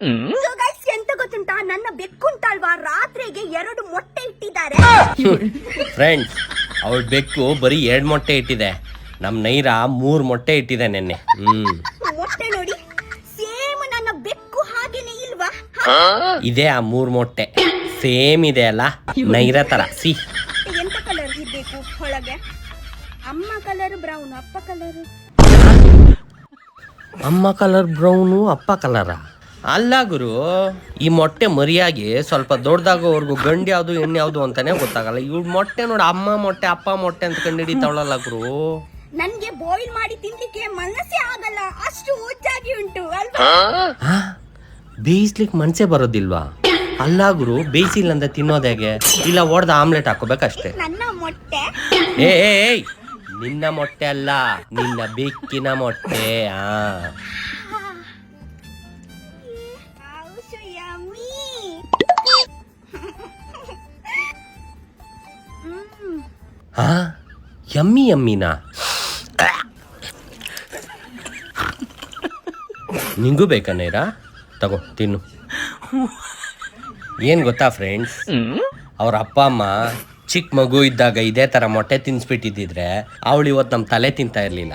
So guys, ಎಂತ ಗೊತ್ತುಂಟಾ? ನನ್ನ ಬೆಕ್ಕುಂಟಲ್ವಾ? ರಾತ್ರಿಗೆ ಎರಡು ಮೊಟ್ಟೆ ಇಟ್ಟಿದ್ದಾರೆ. ಫ್ರೆಂಡ್ಸ್ ಅವಳ ಬೆಕ್ಕು ಬರೀ ಎರಡು ಮೊಟ್ಟೆ ಇಟ್ಟಿದೆ. ನಮ್ಮ ನೈರಾ ಮೂರು ಮೊಟ್ಟೆ ಇಟ್ಟಿದೆ ನೆನ್ನೆ. ಹ್ಮ್. ಮೊಟ್ಟೆ ನೋಡಿ. ಸೇಮ್ ನನ್ನ ಬೆಕ್ಕು ಹಾಗೇನೆ ಇಲ್ವಾ? ಇದೆ ಆ ಮೂರು ಮೊಟ್ಟೆ. ಸೇಮ್ ಇದೆ ಅಲ್ಲ? ನೈರಾ ತರ. ಸಿ. ಎಂತ ಕಲರ್ ಇರ್ಬೇಕು ಒಳಗೆ? ಅಮ್ಮ ಕಲರ್ ಬ್ರೌನ್ ಅಪ್ಪ ಕಲರ್ ಅಮ್ಮ ಕಲರ್ ಬ್ರೌನು ಅಪ್ಪ ಕಲರ ಅಲ್ಲ ಗುರು ಈ ಮೊಟ್ಟೆ ಮರಿಯಾಗಿ ಸ್ವಲ್ಪ ದೊಡ್ಡದಾಗೋವರೆಗೂ ಗಂಡು ಯಾವುದು ಹೆಣ್ಣು ಯಾವುದು ಅಂತಾನೆ ಗೊತ್ತಾಗಲ್ಲ. ಇವ್ ಮೊಟ್ಟೆ ನೋಡಿ ಅಮ್ಮ ಮೊಟ್ಟೆ ಅಪ್ಪ ಮೊಟ್ಟೆ ಅಂತ ಕಂಡು ಹಿಡಿತಾವಳಲ್ಲ ಗುರು. ನನ್ಗೆ ಬಾಯ್ಲ್ ಮಾಡಿ ತಿನ್ಲಿಕ್ಕೆ ಮನಸ್ಸೇ ಆಗಲ್ಲ. ಅಷ್ಟು ಹುಚ್ಚಾಗಿ ಉಂಟು ಅಲ್ವಾ? ಬೇಯಿಸ್ಲಿಕ್ಕೆ ಮನಸ್ಸೇ ಬರೋದಿಲ್ವಾ? ಅಲ್ಲ ಗುರು ಬೇಯಿಸಿಲ್ಲ ಅಂತ ತಿನ್ನೋದು ಹೇಗೆ? ಇಲ್ಲ ಹೊಡೆದ ಆಮ್ಲೆಟ್ ಹಾಕೋಬೇಕಷ್ಟೇ ನನ್ನ ಮೊಟ್ಟೆ? ಏ ಏ, ಏಯ್! ನಿನ್ನ ಮೊಟ್ಟೆ ಅಲ್ಲ ನಿನ್ನ ಬೆಕ್ಕಿನ ಮೊಟ್ಟೆ ಆ. ಹಾ ಯಮ್ಮಿ ಯಮ್ಮಿನಾ ನಿಂಗೂ ಬೇಕಾ ನೈರಾ? ತಗೋ, ತಿನ್ನು. ಏನು ಗೊತ್ತಾ ಫ್ರೆಂಡ್ಸ್ ಅವ್ರ ಅಪ್ಪ, ಅಮ್ಮ ಚಿಕ್ಕ ಮಗು ಇದ್ದಾಗ ಇದೇ ಥರ ಮೊಟ್ಟೆ ತಿನ್ನಿಸ್ಬಿಟ್ಟಿದ್ದಿದ್ರೆ ಅವಳು ಇವತ್ತು ನಮ್ಮ ತಲೆ ತಿಂತಾ ಇರ್ಲಿಲ್ಲ.